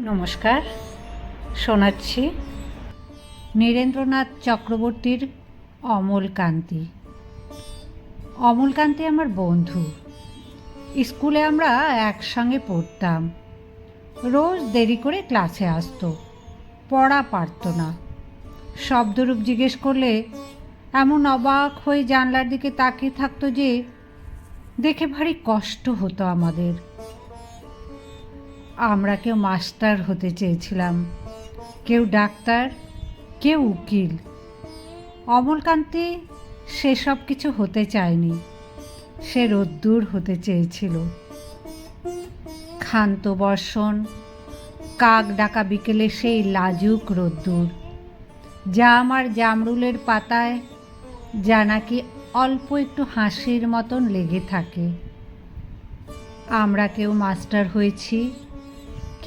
নমস্কার, শোনাচ্ছি নীরেন্দ্রনাথ চক্রবর্তীর অমলকান্তি অমলকান্তি আমার বন্ধু। স্কুলে আমরা একসঙ্গে পড়তাম। রোজ দেরি করে ক্লাসে আসতো, পড়া পারত না। শব্দরূপ জিজ্ঞেস করলে এমন অবাক হয়ে জানলার দিকে তাকিয়ে থাকতো যে, দেখে ভারী কষ্ট হতো আমাদের। আমরা কেউ মাস্টার হতে চেয়েছিলাম, কেউ ডাক্তার, কেউ উকিল। অমলকান্তি সেসব কিছু হতে চায়নি, সে রোদ্দুর হতে চেয়েছিল। ক্ষান্ত বর্ষণ, কাক ডাকা বিকেলে সেই লাজুক রোদ্দুর। যা আমার জামরুলের পাতায় যা নাকি অল্প একটু হাসির মতন লেগে থাকে। আমরা কেউ মাস্টার হয়েছি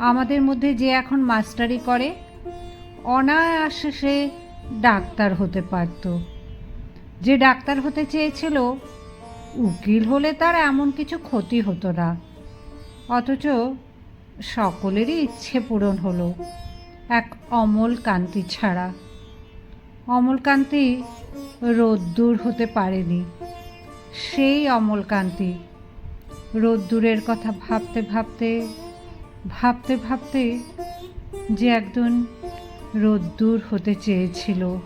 আমাদের মধ্যে যে এখন মাস্টারি করে, অনায়াসে সে ডাক্তার হতে পারত। যে ডাক্তার হতে চেয়েছিল, উকিল হলে তার এমন কিছু ক্ষতি হতো না। অথচ সকলেরই ইচ্ছে পূরণ হলো এক অমল কান্তি ছাড়া। অমলকান্তি রোদ্দুর হতে পারেনি। সেই অমলকান্তি রোদ্দুরের কথা ভাবতে ভাবতে ভাবতে ভাবতে যে একজন রোদ্দুর হতে চেয়েছিল।